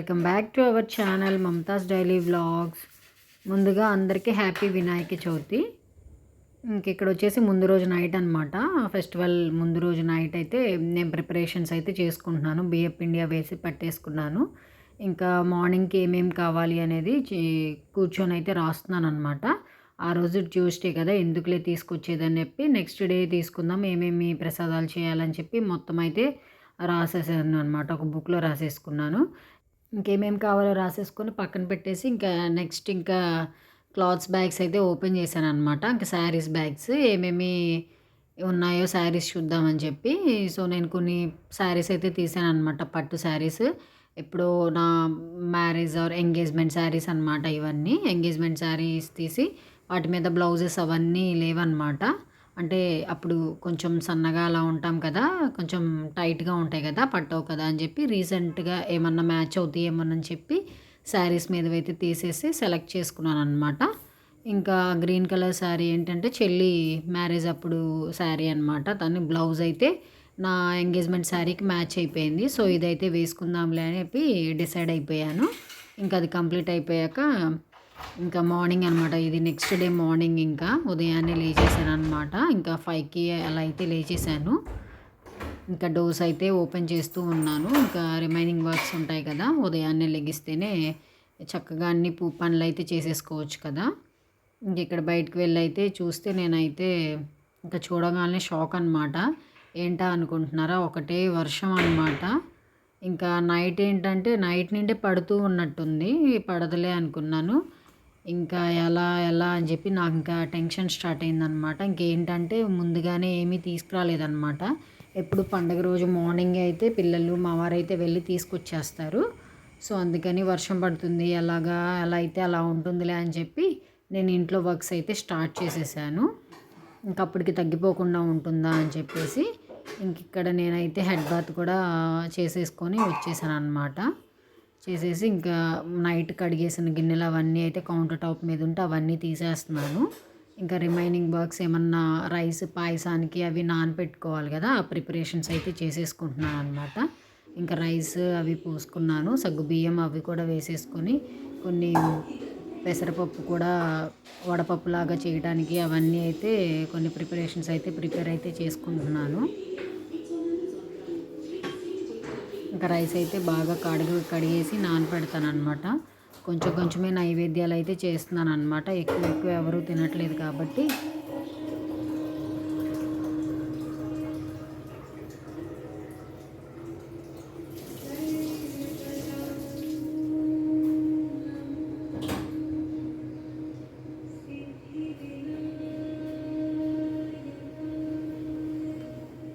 Welcome back to our channel Mamatha's daily vlogs. ముందుగా అందరికీ happy Vinayaka Chavithi. ఇక్కడ వచ్చేసి ముందు రోజు నైట్ అనమాట ఫెస్టివల్ ముందు రోజు నైట్ అయితే నేను ప్రిపరేషన్స్ అయితే చేసుకుంటున్నాను. బియ్యం ఇండియా వేసి పట్టేసుకున్నాను. ఇంకా మార్నింగ్కి ఏమేమి కావాలి అనేది కూర్చొని అయితే రాస్తున్నాను అనమాట ఆ రోజు ట్యూస్డే కదా ఎందుకులే తీసుకొచ్చేదని చెప్పి నెక్స్ట్ డే తీసుకుందాం ఏమేమి ప్రసాదాలు చేయాలని చెప్పి మొత్తం అయితే రాసేసాను అనమాట ఒక బుక్లో రాసేసుకున్నాను. ఇంకేమేమి కావాలో రాసేసుకొని పక్కన పెట్టేసి ఇంకా నెక్స్ట్ ఇంకా క్లాత్స్ బ్యాగ్స్ అయితే ఓపెన్ చేశాను అనమాట ఇంకా శారీస్ బ్యాగ్స్ ఏమేమి ఉన్నాయో శారీస్ చూద్దామని చెప్పి. సో నేను కొన్ని శారీస్ అయితే తీసాను అనమాట పట్టు శారీస్ ఇప్పుడు నా మ్యారేజ్ ఆర్ ఎంగేజ్మెంట్ శారీస్ అనమాట ఇవన్నీ. ఎంగేజ్మెంట్ శారీస్ తీసి వాటి మీద బ్లౌజెస్ అవన్నీ లేవన్నమాట. అంటే అప్పుడు కొంచెం సన్నగా అలా ఉంటాం కదా కొంచెం టైట్గా ఉంటాయి కదా పట్టవు కదా అని చెప్పి రీసెంట్గా ఏమన్నా మ్యాచ్ అవుతాయి ఏమన్నా అని చెప్పి శారీస్ మీద అయితే తీసేసి సెలెక్ట్ చేసుకున్నాను అనమాట ఇంకా గ్రీన్ కలర్ శారీ ఏంటంటే చెల్లి మ్యారేజ్ అప్పుడు శారీ అనమాట దాన్ని బ్లౌజ్ అయితే నా ఎంగేజ్మెంట్ శారీకి మ్యాచ్ అయిపోయింది. సో ఇదైతే వేసుకుందాంలే అని చెప్పి డిసైడ్ అయిపోయాను. ఇంకా అది కంప్లీట్ అయిపోయాక ఇంకా మార్నింగ్ అనమాట ఇది నెక్స్ట్ డే మార్నింగ్ ఇంకా ఉదయాన్నే లేచేసాను అనమాట ఇంకా ఫైవ్కి అలా అయితే లేచేసాను ఇంకా డోర్స్ అయితే ఓపెన్ చేస్తూ ఉన్నాను. ఇంకా రిమైనింగ్ వర్క్స్ ఉంటాయి కదా ఉదయాన్నే లెగిస్తేనే చక్కగా అన్ని పూ పనులు అయితే చేసేసుకోవచ్చు కదా. ఇంక ఇక్కడ బయటకు వెళ్ళైతే చూస్తే నేనైతే ఇంకా చూడగానే షాక్ అనమాట ఏంటా అనుకుంటున్నారా? ఒకటే వర్షం అనమాట ఇంకా నైట్ ఏంటంటే నైట్ నుండే పడుతూ ఉన్నట్టుంది. పడదలే అనుకున్నాను. ఇంకా ఎలా ఎలా అని చెప్పి నాకు ఇంకా టెన్షన్ స్టార్ట్ అయిందనమాట. ఇంకేంటంటే ముందుగానే ఏమీ తీసుకురాలేదనమాట. ఎప్పుడు పండగ రోజు మార్నింగ్ అయితే పిల్లలు మా వారైతే వెళ్ళి తీసుకొచ్చేస్తారు. సో అందుకని వర్షం పడుతుంది ఎలాగా ఎలా అయితే అలా ఉంటుందిలే అని చెప్పి నేను ఇంట్లో వర్క్స్ అయితే స్టార్ట్ చేసేసాను. ఇంకా అప్పటికి తగ్గిపోకుండా ఉంటుందా అని చెప్పేసి ఇంక ఇక్కడ నేనైతే హెడ్ బాత్ కూడా చేసేసుకొని వచ్చేసాను అనమాట చేసేసి ఇంకా నైట్ కడిగేసిన గిన్నెలు అవన్నీ అయితే కౌంటర్ టాప్ మీద ఉంటే అవన్నీ తీసేస్తున్నాను. ఇంకా రిమైనింగ్ వర్క్స్ ఏమన్నా రైస్ పాయసానికి అవి నానపెట్టుకోవాలి కదా ఆ ప్రిపరేషన్స్ అయితే చేసేసుకుంటున్నాను అనమాట ఇంకా రైస్ అవి పోసుకున్నాను సగ్గు బియ్యం అవి కూడా వేసేసుకొని కొన్ని పెసరపప్పు కూడా వడపప్పు లాగా చేయడానికి అవన్నీ అయితే కొన్ని ప్రిపరేషన్స్ అయితే ప్రిపేర్ అయితే చేసుకుంటున్నాను. ఇంకా రైస్ అయితే బాగా కడుగు కడిగేసి నానపెడతాను అనమాట కొంచెం కొంచెమే నైవేద్యాలు అయితే చేస్తున్నాను అనమాట ఎక్కువ ఎక్కువ ఎవరూ తినట్లేదు కాబట్టి.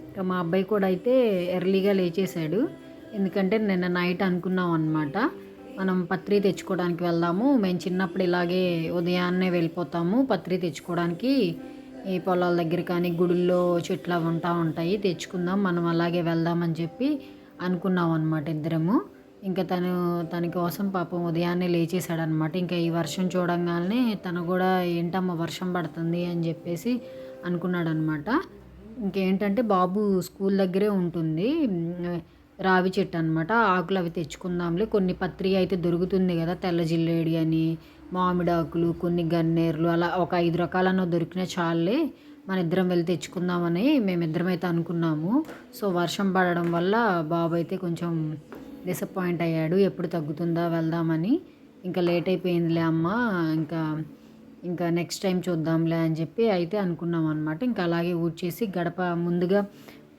ఇంకా మా అబ్బాయి కూడా అయితే ఎర్లీగా లేచేశాడు. ఎందుకంటే నిన్న నైట్ అనుకున్నాం అనమాట మనం పత్రి తెచ్చుకోవడానికి వెళ్దాము. మేము చిన్నప్పుడు ఇలాగే ఉదయాన్నే వెళ్ళిపోతాము. పత్రి తెచ్చుకోవడానికి ఈ పొలాల దగ్గర కానీ గుడుల్లో చెట్లు అవి ఉంటా ఉంటాయి. తెచ్చుకుందాం మనం అలాగే వెళ్దామని చెప్పి అనుకున్నాం అనమాట ఇద్దరము. ఇంకా తను తన కోసం పాపం ఉదయాన్నే లేచేశాడనమాట ఇంకా ఈ వర్షం చూడంగానే తను కూడా ఏంటమ్మా వర్షం పడుతుంది అని చెప్పేసి అనుకున్నాడనమాట ఇంకేంటంటే బాబు స్కూల్ దగ్గరే ఉంటుంది. రావి చెట్టు అనమాట ఆకులు అవి తెచ్చుకుందాంలే. కొన్ని పత్రి అయితే దొరుకుతుంది కదా తెల్ల జిల్లేడి అని మామిడి ఆకులు కొన్ని గన్నేరులు అలా ఒక ఐదు రకాలన్న దొరికినా చాలే. మన ఇద్దరం వెళ్ళి తెచ్చుకుందామని మేమిద్దరం అయితే అనుకున్నాము. సో వర్షం పడడం వల్ల బాబు అయితే కొంచెం డిసప్పాయింట్ అయ్యాడు. ఎప్పుడు తగ్గుతుందా వెళ్దామని. ఇంకా లేట్ అయిపోయిందిలే అమ్మ. ఇంకా ఇంకా నెక్స్ట్ టైం చూద్దాంలే అని చెప్పి అయితే అనుకున్నాం అనమాట ఇంకా అలాగే ఊడ్చేసి గడప ముందుగా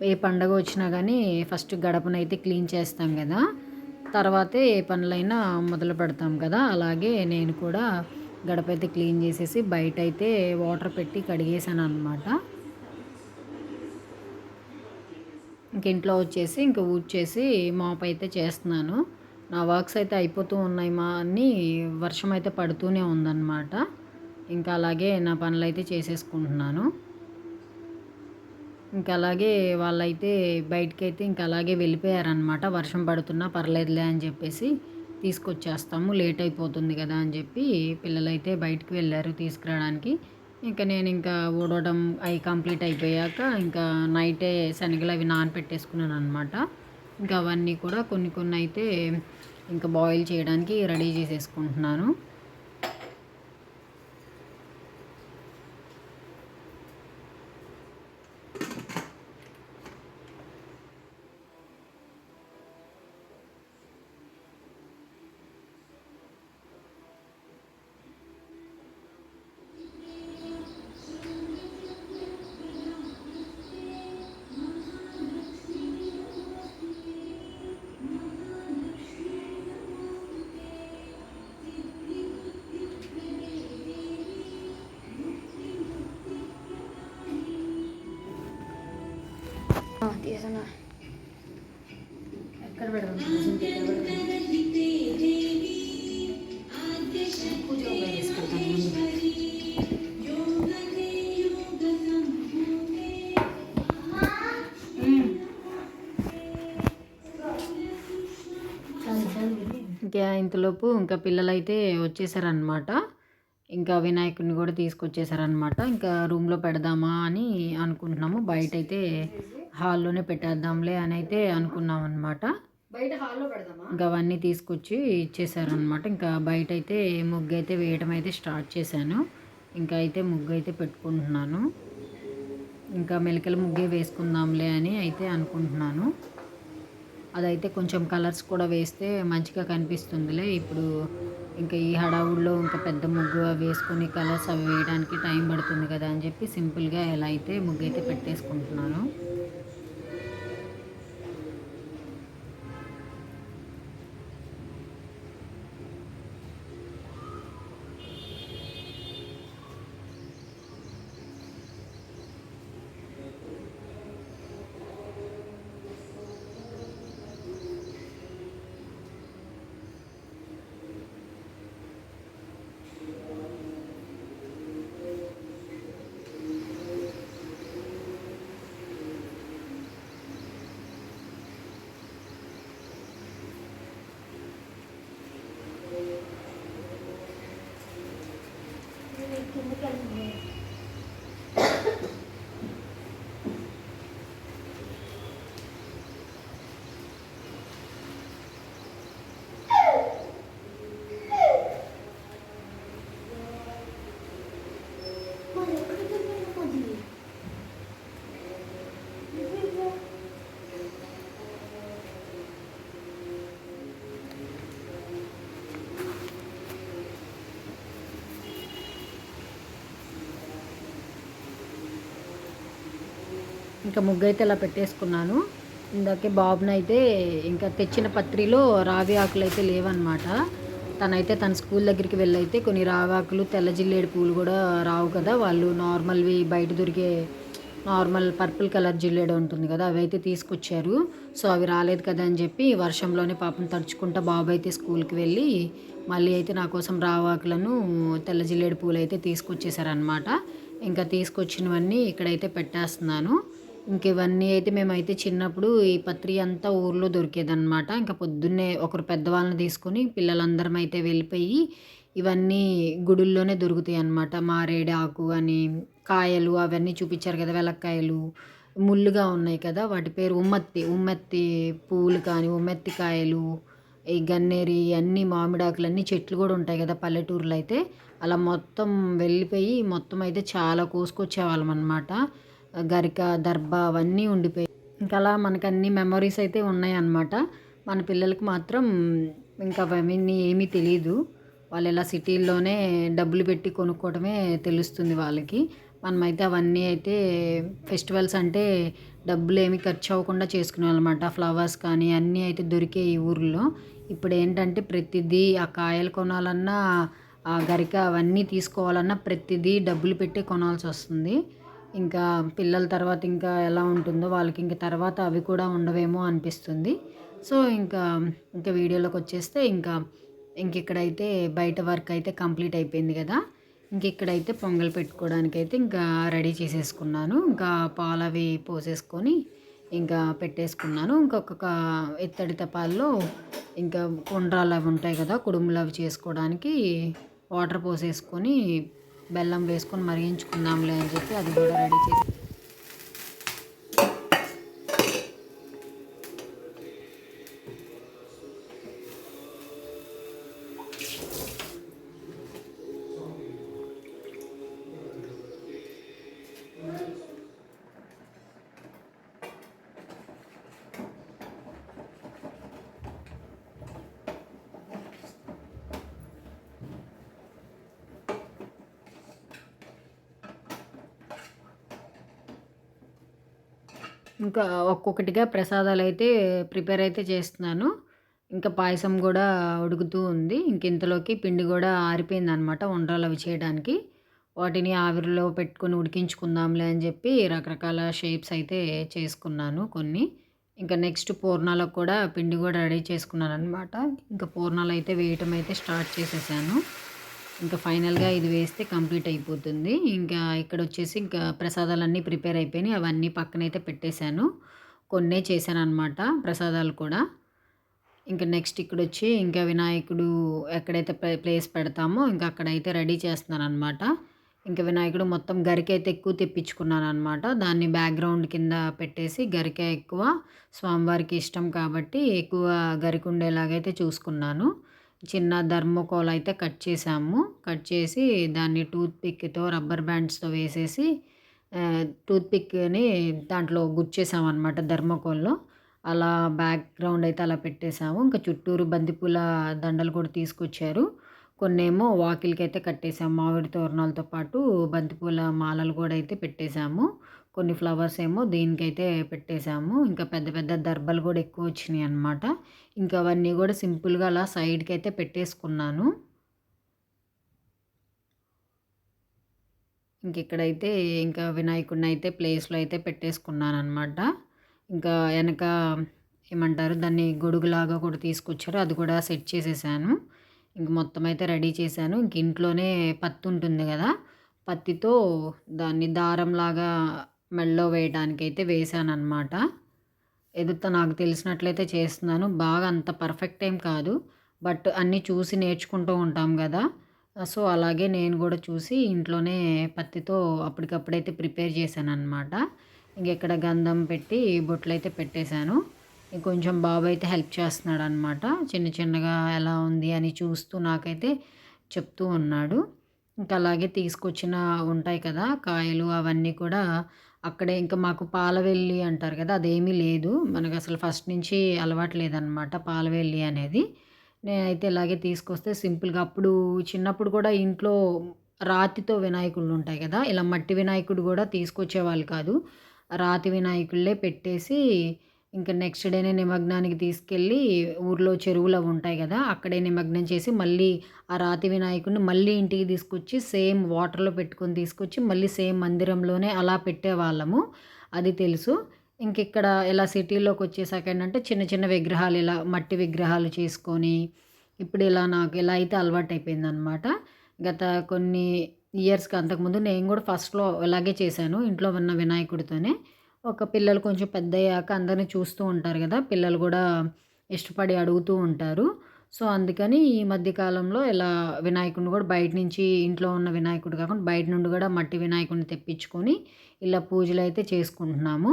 ఏ పండగ వచ్చినా కానీ ఫస్ట్ గడపనైతే క్లీన్ చేస్తాం కదా. తర్వాతే ఏ పనులైనా మొదలు పెడతాం కదా. అలాగే నేను కూడా గడప అయితే క్లీన్ చేసేసి బయట అయితే వాటర్ పెట్టి కడిగేసాను అనమాట ఇంట్లో వచ్చేసి ఇంక ఊడ్చేసి మాప్ అయితే చేస్తున్నాను. నా వర్క్స్ అయితే అయిపోతూ ఉన్నాయి మా అని వర్షం అయితే పడుతూనే ఉందన్నమాట. ఇంకా అలాగే నా పనులు అయితే చేసేసుకుంటున్నాను. ఇంకా అలాగే వాళ్ళైతే బయటకైతే అయితే ఇంకా అలాగే వెళ్ళిపోయారనమాట వర్షం పడుతున్నా పర్లేదులే అని చెప్పేసి తీసుకొచ్చేస్తాము. లేట్ అయిపోతుంది కదా అని చెప్పి పిల్లలైతే బయటికి వెళ్ళారు తీసుకురావడానికి. ఇంకా నేను ఇంకా ఊడవడం అవి కంప్లీట్ అయిపోయాక ఇంకా నైటే శనగలు అవి నానపెట్టేసుకున్నాను అనమాట ఇంకా అవన్నీ కూడా కొన్ని కొన్ని అయితే ఇంకా బాయిల్ చేయడానికి రెడీ చేసేసుకుంటున్నాను. ఎక్కడ పెడదాం? ఇంకా ఇంతలోపు ఇంకా పిల్లలైతే వచ్చేసారనమాట ఇంకా వినాయకుడిని కూడా తీసుకొచ్చేసారనమాట ఇంకా రూమ్లో పెడదామా అని అనుకుంటున్నాము. బయట అయితే హాల్లోనే పెట్టేద్దాంలే అని అయితే అనుకున్నాం అనమాట బయట హాల్లో పెడదామా? ఇంకా అవన్నీ తీసుకొచ్చి ఇచ్చేసారనమాట ఇంకా బయట అయితే ముగ్గు అయితే వేయడం అయితే స్టార్ట్ చేశాను. ఇంకా అయితే ముగ్గు అయితే పెట్టుకుంటున్నాను. ఇంకా మెలికల ముగ్గే వేసుకుందాంలే అని అయితే అనుకుంటున్నాను. అదైతే కొంచెం కలర్స్ కూడా వేస్తే మంచిగా కనిపిస్తుందిలే. ఇప్పుడు ఇంకా ఈ హడావుల్లో ఇంకా పెద్ద ముగ్గు అవి వేసుకొని కలర్స్ అవి వేయడానికి టైం పడుతుంది కదా అని చెప్పి సింపుల్గా ఎలా అయితే ముగ్గు అయితే పెట్టేసుకుంటున్నాను. ఇంకా ముగ్గు అయితే ఇలా పెట్టేసుకున్నాను. ఇందాకే బాబునైతే ఇంకా తెచ్చిన పత్రిలో రావి ఆకులు అయితే లేవన్నమాట. తనైతే తన స్కూల్ దగ్గరికి వెళ్ళైతే కొన్ని రావి ఆకులు తెల్ల జిల్లేడు పూలు కూడా రావు కదా. వాళ్ళు నార్మల్వి బయట దొరికే నార్మల్ పర్పుల్ కలర్ జిల్లేడు ఉంటుంది కదా అవి అయితే తీసుకొచ్చారు. సో అవి రాలేదు కదా అని చెప్పి వర్షంలోనే పాపం తడుచుకుంటా బాబు అయితే స్కూల్కి వెళ్ళి మళ్ళీ అయితే నా కోసం రావాకులను తెల్ల జిల్లేడు పూలు అయితే తీసుకొచ్చేసారనమాట ఇంకా తీసుకొచ్చినవన్నీ ఇక్కడైతే పెట్టేస్తున్నాను. ఇంక ఇవన్నీ అయితే మేమైతే చిన్నప్పుడు ఈ పత్రి అంతా ఊర్లో దొరికేదన్నమాట. ఇంకా పొద్దున్నే ఒకరు పెద్దవాళ్ళని తీసుకొని పిల్లలందరం అయితే వెళ్ళిపోయి ఇవన్నీ గుడుల్లోనే దొరుకుతాయి అన్నమాట మారేడు ఆకు అని కాయలు అవన్నీ చూపించారు కదా వెలక్కాయలు ముళ్ళుగా ఉన్నాయి కదా వాటి పేరు ఉమ్మత్తి. ఉమ్మెత్తి పూలు కానీ ఉమ్మెత్తి కాయలు ఈ గన్నేరి అన్ని మామిడాకులు అన్ని చెట్లు కూడా ఉంటాయి కదా పల్లెటూరులో అయితే. అలా మొత్తం వెళ్ళిపోయి మొత్తం అయితే చాలా కోసుకొచ్చేవాళ్ళం అనమాట గరిక దర్భ అవన్నీ ఉండిపోయాయి ఇంకా అలా మనకు అన్ని మెమరీస్ అయితే ఉన్నాయి అన్నమాట మన పిల్లలకి మాత్రం ఇంకా అవన్నీ ఏమీ తెలియదు వాళ్ళు ఇలా సిటీల్లోనే డబ్బులు పెట్టి కొనుక్కోవడమే తెలుస్తుంది వాళ్ళకి. మనమైతే అవన్నీ అయితే ఫెస్టివల్స్ అంటే డబ్బులు ఏమి ఖర్చు అవ్వకుండా చేసుకునే అనమాట ఫ్లవర్స్ కానీ అన్నీ అయితే దొరికే ఈ ఊర్లో. ఇప్పుడు ఏంటంటే ప్రతిదీ ఆ కాయలు కొనాలన్నా ఆ గరిక అవన్నీ తీసుకోవాలన్నా ప్రతిదీ డబ్బులు పెట్టి కొనాల్సి వస్తుంది ఇంకా పిల్లల తర్వాత ఇంకా ఎలా ఉంటుందో వాళ్ళకి ఇంకా తర్వాత అవి కూడా ఉండవేమో అనిపిస్తుంది. సో ఇంకా ఇంకా వీడియోలోకి వచ్చేస్తే ఇంకా ఇంక ఇక్కడైతే బయట వర్క్ అయితే కంప్లీట్ అయిపోయింది కదా. ఇంక ఇక్కడైతే పొంగల్ పెట్టుకోవడానికి అయితే ఇంకా రెడీ చేసేసుకున్నాను. ఇంకా పాలు అవి పోసేసుకొని ఇంకా పెట్టేసుకున్నాను. ఇంకొక ఇత్తడి తపాల్లో ఇంకా కుండ్రాలు అవి ఉంటాయి కదా కుడుములు అవి చేసుకోవడానికి వాటర్ పోసేసుకొని బెల్లం వేసుకొని మరిగించుకుందాంలే అని చెప్పి అది కూడా రెడీ చేసి ఇంకా ఒక్కొక్కటిగా ప్రసాదాలు అయితే ప్రిపేర్ అయితే చేస్తున్నాను. ఇంకా పాయసం కూడా ఉడుకుతూ ఉంది. ఇంక ఇంతలోకి పిండి కూడా ఆరిపోయింది అనమాట ఉండ్రాలు అవి చేయడానికి. వాటిని ఆవిరిలో పెట్టుకొని ఉడికించుకుందాంలే అని చెప్పి రకరకాల షేప్స్ అయితే చేసుకున్నాను కొన్ని. ఇంకా నెక్స్ట్ పూర్ణాలకు కూడా పిండి కూడా రెడీ చేసుకున్నాను అనమాట ఇంకా పూర్ణాలు అయితే వేయటం అయితే స్టార్ట్ చేసేసాను. ఇంకా ఫైనల్గా ఇది వేస్తే కంప్లీట్ అయిపోతుంది. ఇంకా ఇక్కడ వచ్చేసి ఇంకా ప్రసాదాలన్నీ ప్రిపేర్ అయిపోయినాయి. అవన్నీ పక్కనైతే పెట్టేశాను. కొన్నే చేశాను అనమాట ప్రసాదాలు కూడా. ఇంకా నెక్స్ట్ ఇక్కడ వచ్చి ఇంకా వినాయకుడు ఎక్కడైతే ప్లేస్ పెడతామో ఇంకా అక్కడైతే రెడీ చేస్తున్నాను అనమాట ఇంకా వినాయకుడు మొత్తం గరిక అయితే ఎక్కువ తెప్పించుకున్నాను అనమాట దాన్ని బ్యాక్గ్రౌండ్ కింద పెట్టేసి గరిక ఎక్కువ స్వామివారికి ఇష్టం కాబట్టి ఎక్కువ గరిక ఉండేలాగైతే చూసుకున్నాను. చిన్న ధర్మకోల్ అయితే కట్ చేసాము. కట్ చేసి దాన్ని టూత్ పిక్తో రబ్బర్ బ్యాండ్స్తో వేసేసి టూత్ పిక్ని దాంట్లో గుచ్చేసామన్నమాట ధర్మకోల్లో. అలా బ్యాక్గ్రౌండ్ అయితే అలా పెట్టేసాము. ఇంకా చుట్టూరు బంతిపూల దండలు కూడా తీసుకొచ్చారు. కొన్నేమో వాకిలికి అయితే కట్టేసాము. మామిడి తోరణాలతో పాటు బంతిపూల మాలలు కూడా అయితే పెట్టేశాము కొన్ని ఫ్లవర్స్ ఏమో దీనికైతే పెట్టేశాము. ఇంకా పెద్ద పెద్ద దర్బలు కూడా ఎక్కువ వచ్చినాయి అనమాట ఇంకా అవన్నీ కూడా సింపుల్గా అలా సైడ్కి అయితే పెట్టేసుకున్నాను. ఇంక ఇక్కడైతే ఇంకా వినాయకుడిని అయితే ప్లేస్లో అయితే పెట్టేసుకున్నాను అనమాట ఇంకా వెనక ఏమంటారు దాన్ని గొడుగులాగా కూడా తీసుకొచ్చారు. అది కూడా సెట్ చేసేసాను. ఇంక మొత్తం అయితే రెడీ చేశాను. ఇంక ఇంట్లోనే పత్తి ఉంటుంది కదా పత్తితో దాన్ని దారంలాగా మెడలో వేయడానికి అయితే వేసాను అనమాట ఎదుట నాకు తెలిసినట్లయితే చేస్తున్నాను. బాగా అంత పర్ఫెక్ట్ ఏం కాదు. బట్ అన్నీ చూసి నేర్చుకుంటూ ఉంటాం కదా. సో అలాగే నేను కూడా చూసి ఇంట్లోనే పత్తితో అప్పటికప్పుడైతే ప్రిపేర్ చేశాను అనమాట ఇంకెక్కడ గంధం పెట్టి బొట్లు అయితే పెట్టేశాను కొంచెం బాబు అయితే హెల్ప్ చేస్తున్నాడు అనమాట చిన్న చిన్నగా ఎలా ఉంది అని చూస్తూ నాకైతే చెప్తూ ఉన్నాడు. ఇంకా అలాగే తీసుకొచ్చిన ఉంటాయి కదా కాయలు అవన్నీ కూడా అక్కడే ఇంకా మాకు పాలవెల్లి అంటారు కదా అదేమీ లేదు. మనకు అసలు ఫస్ట్ నుంచి అలవాటు లేదనమాట పాలవెల్లి అనేది. నేనైతే ఇలాగే తీసుకొస్తే సింపుల్గా అప్పుడు చిన్నప్పుడు కూడా ఇంట్లో రాతితో వినాయకుళ్ళు ఉంటాయి కదా ఇలా మట్టి వినాయకుడు కూడా తీసుకొచ్చేవాళ్ళు కాదు. రాతి వినాయకుళ్ళే పెట్టేసి ఇంకా నెక్స్ట్ డేనే నిమగ్నానికి తీసుకెళ్ళి ఊర్లో చెరువులు అవి ఉంటాయి కదా అక్కడే నిమగ్నం చేసి మళ్ళీ ఆ రాతి వినాయకుడిని మళ్ళీ ఇంటికి తీసుకొచ్చి సేమ్ వాటర్లో పెట్టుకొని తీసుకొచ్చి మళ్ళీ సేమ్ మందిరంలోనే అలా పెట్టేవాళ్ళము అది తెలుసు. ఇంక ఇక్కడ ఇలా సిటీలోకి వచ్చేసాక ఏంటంటే చిన్న చిన్న విగ్రహాలు ఇలా మట్టి విగ్రహాలు చేసుకొని ఇప్పుడు ఇలా నాకు ఇలా అయితే అలవాటు అయిపోయిందనమాట గత కొన్ని ఇయర్స్కి అంతకుముందు నేను కూడా ఫస్ట్లో ఇలాగే చేశాను ఇంట్లో ఉన్న వినాయకుడితోనే. ఒక పిల్లలు కొంచెం పెద్ద అయ్యాక అందరిని చూస్తూ ఉంటారు కదా పిల్లలు కూడా ఇష్టపడి అడుగుతూ ఉంటారు. సో అందుకని ఈ మధ్యకాలంలో ఇలా వినాయకుడిని కూడా బయట నుంచి ఇంట్లో ఉన్న వినాయకుడు కాకుండా బయట నుండి కూడా మట్టి వినాయకుడిని తెప్పించుకొని ఇలా పూజలు అయితే చేసుకుంటున్నాము.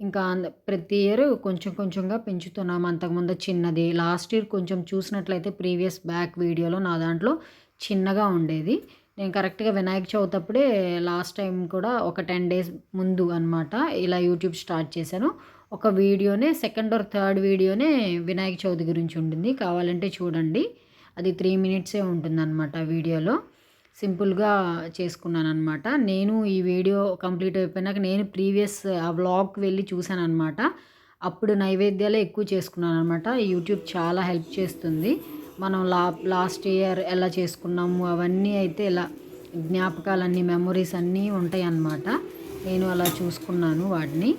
ఇంకా ప్రతి ఇయర్ కొంచెం కొంచెంగా పెంచుతున్నాము. అంతకుముందు చిన్నది లాస్ట్ ఇయర్ కొంచెం చూసినట్లయితే ప్రీవియస్ బ్యాక్ వీడియోలో నా దాంట్లో చిన్నగా ఉండేది. నేను కరెక్ట్గా వినాయక చవితి అప్పుడే లాస్ట్ టైం కూడా ఒక టెన్ డేస్ ముందు అనమాట ఇలా యూట్యూబ్ స్టార్ట్ చేశాను. ఒక వీడియోనే సెకండ్ ఆర్ థర్డ్ వీడియోనే వినాయక చవితి గురించి ఉంటుంది. కావాలంటే చూడండి. అది త్రీ మినిట్సే ఉంటుందన్నమాట వీడియోలో. సింపుల్గా చేసుకున్నాను అనమాట నేను ఈ వీడియో కంప్లీట్ అయిపోయినాక నేను ప్రీవియస్ ఆ వ్లాగ్కి వెళ్ళి చూశాను అనమాట అప్పుడు నైవేద్యాలే ఎక్కువ చేసుకున్నాను అనమాట యూట్యూబ్ చాలా హెల్ప్ చేస్తుంది. మనం లా లాస్ట్ ఇయర్ ఎలా చేసుకున్నాము అవన్నీ అయితే ఇలా జ్ఞాపకాలన్నీ మెమొరీస్ అన్నీ ఉంటాయి అన్నమాట నేను అలా చూసుకున్నాను వాటిని.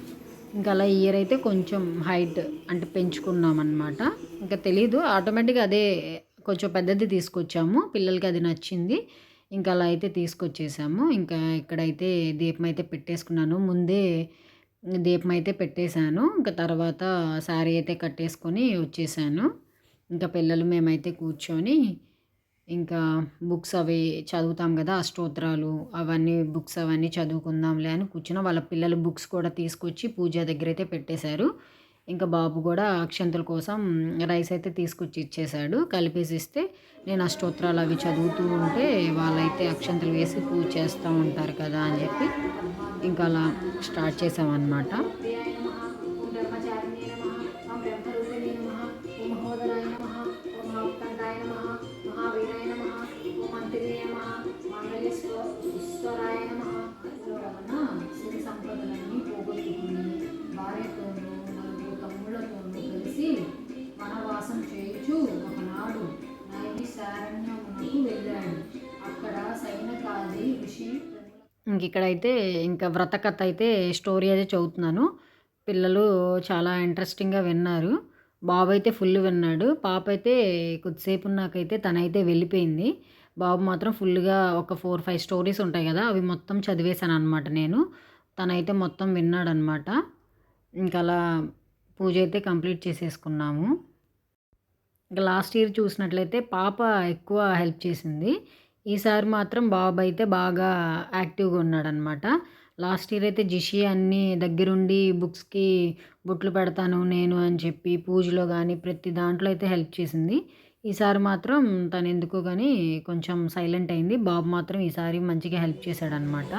ఇంకా అలా ఇయర్ అయితే కొంచెం హైట్ అంటే పెంచుకున్నాం అనమాట ఇంకా తెలీదు ఆటోమేటిక్గా అదే కొంచెం పెద్దది తీసుకొచ్చాము. పిల్లలకి అది నచ్చింది. ఇంకా అలా అయితే తీసుకొచ్చేసాము. ఇంకా ఇక్కడైతే దీపం అయితే పెట్టేసుకున్నాను. ముందే దీపం అయితే పెట్టేశాను. ఇంకా తర్వాత శారీ అయితే కట్టేసుకొని వచ్చేసాను. ఇంకా పిల్లలు మేమైతే కూర్చొని ఇంకా బుక్స్ అవి చదువుతాం కదా అష్టోత్తరాలు అవన్నీ బుక్స్ అవన్నీ చదువుకుందాంలే అని కూర్చున్న. వాళ్ళ పిల్లలు బుక్స్ కూడా తీసుకొచ్చి పూజ దగ్గర అయితే పెట్టేశారు. ఇంకా బాబు కూడా అక్షంతల కోసం రైస్ అయితే తీసుకొచ్చి ఇచ్చేశాడు. కలిపేసి ఇస్తే నేను అష్టోత్తరాలు అవి చదువుతూ ఉంటే వాళ్ళైతే అక్షంతలు వేసి పూజ చేస్తూ ఉంటారు కదా అని చెప్పి ఇంకా అలా స్టార్ట్ చేసామన్నమాట ఇక్కడైతే ఇంకా వ్రతకథ అయితే స్టోరీ అయితే చదువుతున్నాను. పిల్లలు చాలా ఇంట్రెస్టింగ్గా విన్నారు. బాబు అయితే ఫుల్ విన్నాడు. పాప అయితే కొద్దిసేపు నాకైతే తనైతే వెళ్ళిపోయింది. బాబు మాత్రం ఫుల్గా ఒక ఫోర్ ఫైవ్ స్టోరీస్ ఉంటాయి కదా అవి మొత్తం చదివేశాను అనమాట నేను. తనైతే మొత్తం విన్నాడనమాట ఇంకా అలా పూజ అయితే కంప్లీట్ చేసేసుకున్నాము. ఇంకా లాస్ట్ ఇయర్ చూసినట్లయితే పాప ఎక్కువ హెల్ప్ చేసింది. ఈసారి మాత్రం బాబు అయితే బాగా యాక్టివ్గా ఉన్నాడనమాట లాస్ట్ ఇయర్ అయితే జిషి అన్ని దగ్గరుండి బుక్స్కి బుట్లు పెడతాను నేను అని చెప్పి పూజలో కానీ ప్రతి దాంట్లో అయితే హెల్ప్ చేసింది. ఈసారి మాత్రం తను ఎందుకో కానీ కొంచెం సైలెంట్ అయింది. బాబు మాత్రం ఈసారి మంచిగా హెల్ప్ చేశాడనమాట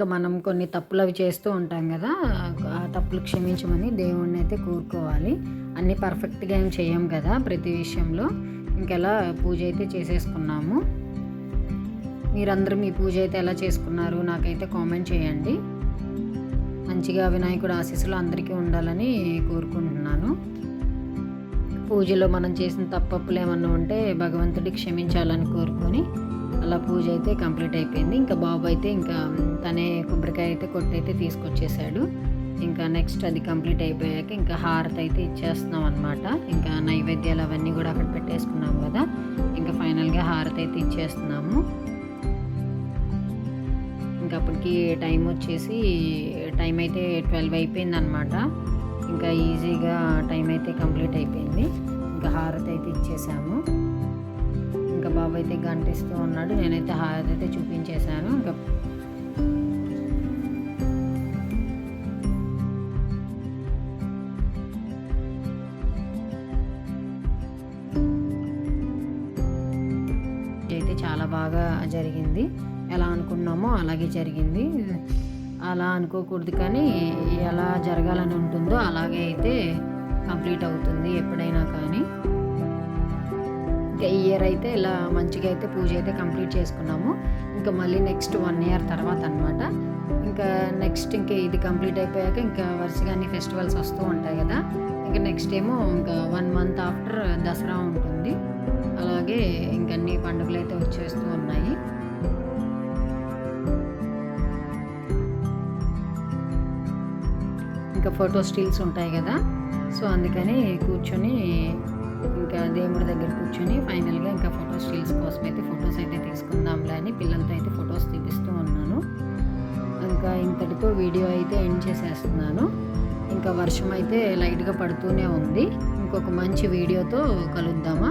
ఇంకా మనం కొన్ని తప్పులు అవి చేస్తూ ఉంటాం కదా ఆ తప్పులు క్షమించమని దేవుణ్ణి అయితే కోరుకోవాలి. అన్నీ పర్ఫెక్ట్గా ఏం చేయం కదా ప్రతి విషయంలో. ఇంకెలా పూజ అయితే చేసేసుకున్నాము. మీరందరూ మీ పూజ అయితే ఎలా చేసుకున్నారు నాకైతే కామెంట్ చేయండి. మంచిగా వినాయకుడు ఆశీస్సులు అందరికీ ఉండాలని కోరుకుంటున్నాను. పూజలో మనం చేసిన తప్పప్పులు ఏమన్నా ఉంటే భగవంతుడి క్షమించాలని కోరుకొని అలా పూజ అయితే కంప్లీట్ అయిపోయింది. ఇంకా బాబు అయితే ఇంకా తనే కొబ్బరికాయ అయితే కొట్టయితే తీసుకొచ్చేసాడు. ఇంకా నెక్స్ట్ అది కంప్లీట్ అయిపోయాక ఇంకా హారతి అయితే ఇచ్చేస్తున్నాం అనమాట ఇంకా నైవేద్యాలు అవన్నీ కూడా అక్కడ పెట్టేసుకున్నాం కదా. ఇంకా ఫైనల్గా హారతి అయితే ఇచ్చేస్తున్నాము. ఇంకా అప్పటికి టైం వచ్చేసి టైం అయితే ట్వెల్వ్ అయిపోయింది అనమాట ఇంకా ఈజీగా టైం అయితే కంప్లీట్ అయిపోయింది. ఇంకా హారతి అయితే ఇచ్చేసాము. బాబు అయితే గంటిస్తూ ఉన్నాడు. నేనైతే హారతి అయితే చూపించేశాను. ఇంకా అయితే చాలా బాగా జరిగింది. ఎలా అనుకున్నామో అలాగే జరిగింది. అలా అనుకోకూడదు కానీ ఎలా జరగాలని ఉంటుందో అలాగే అయితే కంప్లీట్ అవుతుంది ఎప్పుడైనా ఇంకా ఈ ఇయర్ అయితే ఇలా మంచిగా అయితే పూజ అయితే కంప్లీట్ చేసుకున్నాము. ఇంకా మళ్ళీ నెక్స్ట్ వన్ ఇయర్ తర్వాత అనమాట ఇంకా నెక్స్ట్ ఇంకా ఇది కంప్లీట్ అయిపోయాక ఇంకా వరుసగా అన్ని ఫెస్టివల్స్ వస్తూ ఉంటాయి కదా. ఇంకా నెక్స్ట్ ఏమో ఇంకా వన్ మంత్ ఆఫ్టర్ దసరా ఉంటుంది. అలాగే ఇంకా అన్ని పండుగలు అయితే వచ్చేస్తూ ఉన్నాయి. ఇంకా ఫోటో స్టిల్స్ ఉంటాయి కదా. సో అందుకని కూర్చొని ఇంకా దేవుడి దగ్గర కూర్చొని ఫైనల్గా ఇంకా ఫొటోస్ స్టిల్స్ కోసం అయితే ఫొటోస్ అయితే తీసుకుందాంలే అని పిల్లలతో అయితే ఫొటోస్ తీపిస్తూ ఉన్నాను. ఇంకా ఇంతటితో వీడియో అయితే ఎండ్ చేసేస్తున్నాను. ఇంకా వర్షం అయితే లైట్గా పడుతూనే ఉంది. ఇంకొక మంచి వీడియోతో కలుద్దామా?